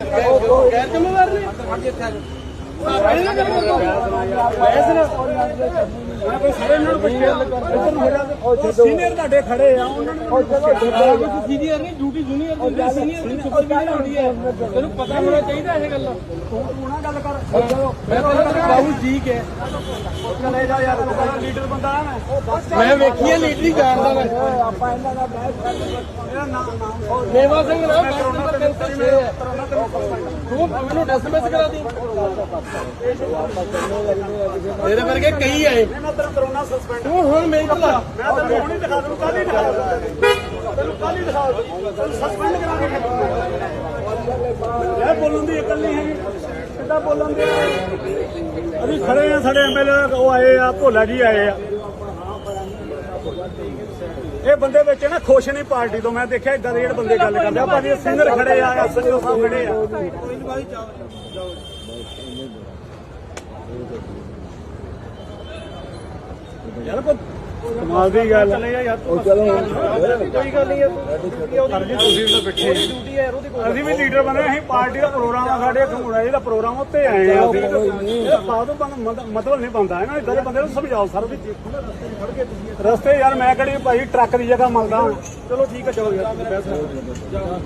ਗੈਰ ਜ਼ਿੰਮੇਵਾਰ ਨੇ ਮੈਂ ਕੋਈ ਸਾਰੇ ਨਾਲ ਪੁੱਛਿਆ ਇੱਧਰ ਨੂੰ ਹੋ ਜਾ ਸੀਨੀਅਰ ਤੁਹਾਡੇ ਖੜੇ ਆ ਉਹਨਾਂ ਨੂੰ ਸੀਨੀਅਰ ਨਹੀਂ ਡਿਊਟੀ ਜੂਨੀਅਰ ਦੀ ਹੁੰਦੀ ਸੀਨੀਅਰ ਦੀ ਸੁਪਰਵਾਈਜ਼ਰ ਹੁੰਦੀ ਹੈ। ਤੈਨੂੰ ਪਤਾ ਹੋਣਾ ਚਾਹੀਦਾ ਇਹ ਗੱਲ। ਤੂੰ ਨਾ ਗੱਲ ਕਰ ਮੈਂ ਤੈਨੂੰ ਬਾਬੂ ਜੀ ਕੇ। ਚਲੇ ਜਾ ਯਾਰ ਲੀਡਰ ਬੰਦਾ ਮੈਂ ਮੈਂ ਵੇਖੀ ਹੈ ਲੀਡਰੀ ਜਾਣਦਾ ਮੈਂ। ਆਪਾਂ ਇਹਨਾਂ ਦਾ ਬਹਿਸ ਮੇਰਾ ਨਾਮ ਨਾਮ ਮੇਵਾ ਸਿੰਘ ਨਾ ਤੂੰ ਮੈਨੂੰ ਡਿਸਮਿਸ ਕਰਾ ਦੀ ਤੇਰੇ ਵਰਗੇ ਕਈ ਆਏ ਮੈਂ ਤੇਰਾ ਕਰੋਨਾ ਸਸਪੈਂਡ ਤੂੰ ਹੁਣ ਮੇਰੇ ਕੋਲ ਮੈਂ ਤੈਨੂੰ ਹੁਣੀ ਦਿਖਾ ਦੂੰ ਕੱਲ ਹੀ ਦਿਖਾ ਦੂੰ ਤੈਨੂੰ ਕੱਲ ਹੀ ਦਿਖਾ ਦੂੰ ਤੈਨੂੰ ਸਸਪੈਂਡ ਕਰਾ ਕੇ ਯਾਰ ਬੋਲਣ ਦੀ ਅਕਲ ਨਹੀਂ ਹੈਗੀ। ਕਿੱਦਾਂ ਬੋਲਣ ਦੇ ਅਸੀਂ ਖੜੇ ਆ, ਸਾਡੇ ਐਮਐਲਏ ਉਹ ਆਏ ਆ, ਭੋਲਾ ਜੀ ਆਏ ਆ। ਇਹ ਬੰਦੇ ਵਿੱਚ ਨਾ ਖੁਸ਼ ਨਹੀਂ ਪਾਰਟੀ ਤੋਂ। ਮੈਂ ਦੇਖਿਆ ਇਦਾਂ ਦੇ ਜਿਹੜੇ ਬੰਦੇ ਗੱਲ ਕਰਦੇ ਆ, ਭਾਜੀ ਸਿੰਗਰ ਖੜੇ ਆ ਐਸਐਚਓ ਸਾਹਿਬ ਖੜੇ ਆ। ਯਾਰ ਕੋ ਕਮਾਲ ਦੀ ਗੱਲ ਚਲੇ ਜਾ ਯਾਰ ਉਹ ਚਲੋ ਕੋਈ ਗੱਲ ਨਹੀਂ ਅਰਜੀ ਤੁਸੀਂ ਤਾਂ ਬੈਠੇ ਡਿਊਟੀ ਹੈ। ਉਹਦੀ ਅਸੀਂ ਵੀ ਲੀਡਰ ਬਣੇ ਅਸੀਂ ਪਾਰਟੀ ਦਾ ਪ੍ਰੋਗਰਾਮ ਆ ਸਾਡੇ ਘੁੰਮਣਾ ਇਹਦਾ ਪ੍ਰੋਗਰਾਮ ਉੱਤੇ ਆਏ ਆ। ਇਹ ਬਾਦੋਂ ਮਤਲਬ ਨਹੀਂ ਬੰਦਾ ਹੈ ਨਾ ਇਦਾਂ ਦੇ ਬੰਦੇ ਨੂੰ ਸਮਝਾਓ ਸਰ ਵੀ। ਰਸਤੇ ਯਾਰ ਮੈਂ ਕਿਹੜੀ ਭਾਈ ਟਰੱਕ ਦੀ ਜਗ੍ਹਾ ਮੰਗਦਾ ਚਲੋ ਠੀਕ ਹੈ ਚਲੋ ਯਾਰ ਨਾ ਕਰੋ।